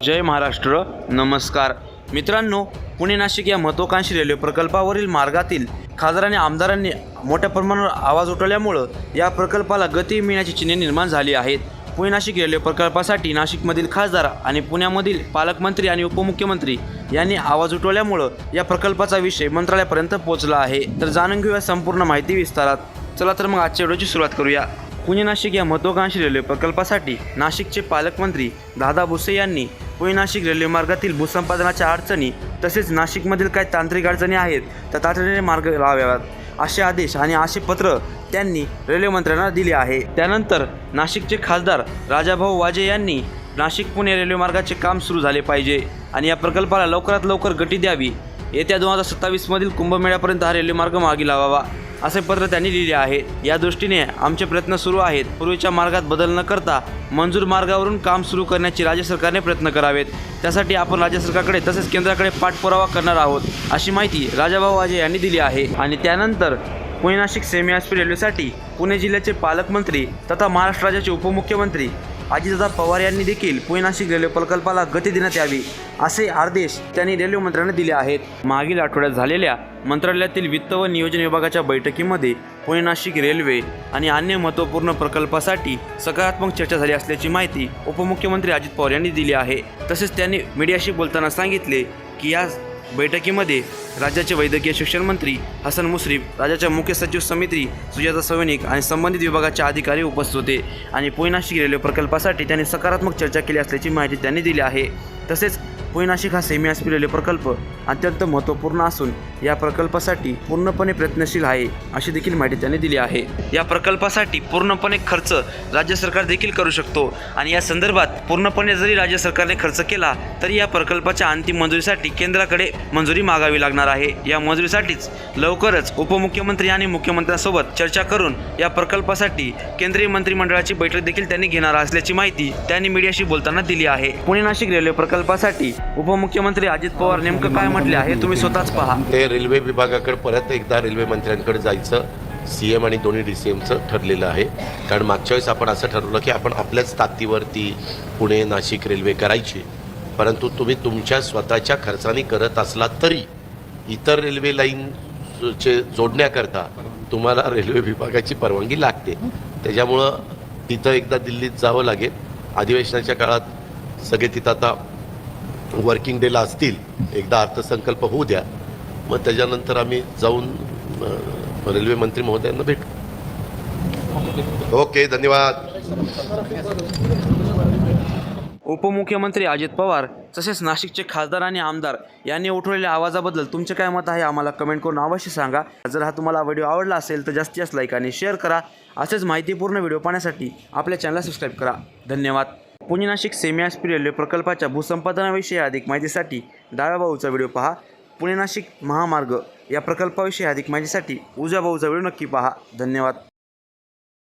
जय महाराष्ट्र नमस्कार. मित्रांनो पुणे नाशिक या महत्त्वाकांक्षी रेल्वे प्रकल्पावरील मार्गातील खासदार आणि आमदारांनी मोठ्या प्रमाणावर आवाज उठवल्यामुळं या प्रकल्पाला गती मिळण्याची चिन्हे निर्माण झाली आहेत. पुणे नाशिक रेल्वे प्रकल्पासाठी नाशिकमधील खासदार आणि पुण्यामधील पालकमंत्री आणि उपमुख्यमंत्री यांनी आवाज उठवल्यामुळं या प्रकल्पाचा विषय मंत्रालयापर्यंत पोहोचला आहे. तर जाणून घेऊया संपूर्ण माहिती विस्तारात. चला तर मग आजच्या व्हिडिओची सुरुवात करूया. पुणे नाशिक या महत्त्वाकांक्षी रेल्वे प्रकल्पासाठी नाशिकचे पालकमंत्री दादा भुसे यांनी पुणे नाशिक रेल्वे मार्गातील भूसंपादनाच्या अडचणी तसेच नाशिकमधील काही तांत्रिक अडचणी आहेत त्या तातडीने मार्ग लावाव्यात असे आदेश आणि असे पत्र त्यांनी रेल्वे मंत्र्यांना दिले आहे. त्यानंतर नाशिकचे खासदार राजाभाऊ वाजे यांनी नाशिक पुणे रेल्वे मार्गाचे काम सुरू झाले पाहिजे आणि या प्रकल्पाला लवकरात लवकर गती द्यावी येत्या दोन हजार सत्तावीसमधील कुंभमेळ्यापर्यंत हा रेल्वे मार्ग मागे लावावा असे पत्र त्यांनी लिहिले आहे या दृष्टीने आमचे प्रयत्न सुरू आहेत. पूर्वीच्या मार्गात बदल न करता मंजूर मार्गावरून काम सुरू करण्याची राज्य सरकारने प्रयत्न करावेत. त्यासाठी आपण राज्य सरकारकडे तसेच केंद्राकडे पाठपुरावा करणार आहोत अशी माहिती राजाभाऊ वाजे यांनी दिली आहे. आणि त्यानंतर पुणे नाशिक सेमी आसपी रेल्वेसाठी पुणे जिल्ह्याचे पालकमंत्री तथा महाराष्ट्र राज्याचे उपमुख्यमंत्री अजितदादा पवार यांनी देखील पुणे नाशिक रेल्वे प्रकल्पाला गती देण्यात यावी असे आदेश त्यांनी रेल्वे मंत्र्यांना दिले आहेत. मागील आठवड्यात झालेल्या मंत्रालयातील वित्त व नियोजन विभागाच्या बैठकीमध्ये पुणे नाशिक रेल्वे आणि अन्य महत्त्वपूर्ण प्रकल्पासाठी सकारात्मक चर्चा झाली असल्याची माहिती उपमुख्यमंत्री अजित पवार यांनी दिली आहे. तसेच त्यांनी मीडियाशी बोलताना सांगितले की या बैठकीमध्ये राज्याचे वैद्यकीय शिक्षण मंत्री हसन मुश्रीफ राज्याच्या मुख्य सचिव समिती सुजाता सैनिक आणि संबंधित विभागाचे अधिकारी उपस्थित होते आणि पुणे नाशिक रेल्वे प्रकल्पासाठी त्यांनी सकारात्मक चर्चा केली असल्याची माहिती त्यांनी दिली आहे. तसेच पुणे नाशिक हा सेमी आसपी प्रकल्प अत्यंत महत्त्वपूर्ण असून या प्रकल्पासाठी पूर्णपणे प्रयत्नशील आहे अशी देखील माहिती त्यांनी दिली आहे. या प्रकल्पासाठी पूर्णपणे खर्च राज्य सरकार देखील करू शकतो आणि या संदर्भात पूर्णपणे जरी राज्य सरकारने खर्च केला तरी या प्रकल्पाच्या अंतिम मंजुरीसाठी केंद्राकडे मंजुरी मागावी लागणार आहे. या मंजुरीसाठीच लवकरच उपमुख्यमंत्री आणि मुख्यमंत्र्यांसोबत चर्चा करून या प्रकल्पासाठी केंद्रीय मंत्रिमंडळाची बैठक देखील त्यांनी घेणार असल्याची माहिती त्यांनी मीडियाशी बोलताना दिली आहे. पुणे नाशिक रेल्वे प्रकल्पासाठी उपमुख्यमंत्री अजित पवार नेमकं काय म्हटले आहे? तुम्ही स्वतःच पहा. ते रेल्वे विभागाकडे परत एकदा रेल्वे मंत्र्यांकडे जायचं सी एम आणि दोन्ही डी सी एमचं ठरलेलं आहे. कारण मागच्या वेळेस आपण असं ठरवलं की आपण आपल्याच ताकदीवरती पुणे नाशिक रेल्वे करायची. परंतु तुम्ही तुमच्या स्वतःच्या खर्चाने करत असला तरी इतर रेल्वे लाईनचे जोडण्याकरता तुम्हाला रेल्वे विभागाची परवानगी लागते. त्याच्यामुळं तिथं एकदा दिल्लीत जावं लागेल. अधिवेशनाच्या काळात सगळे तिथं आता वर्किंग डेला असतील एकदा अर्थसंकल्प होऊ द्या. मग त्याच्यानंतर आम्ही जाऊन रेल्वे मंत्री महोदयांना भेटू. ओके धन्यवाद. उपमुख्यमंत्री अजित पवार तसेच नाशिकचे खासदार आणि आमदार यांनी उठवलेल्या आवाजाबद्दल तुमचे काय मत आहे आम्हाला कमेंट करून अवश्य सांगा. जर हा तुम्हाला व्हिडिओ आवडला असेल तर जास्तीत जास्त लाईक आणि शेअर करा. असेच माहितीपूर्ण व्हिडिओ पाहण्यासाठी आपल्या चॅनलला सबस्क्राईब करा. धन्यवाद. पुणे नाशिक सेमी आसपी रेल्वे प्रकल्पाच्या भूसंपादनाविषयी अधिक माहितीसाठी डाव्या भाऊचा व्हिडिओ पहा. पुणे नाशिक महामार्ग या प्रकल्पाविषयी अधिक माहितीसाठी उजव्या भाऊचा व्हिडिओ नक्की पहा. धन्यवाद.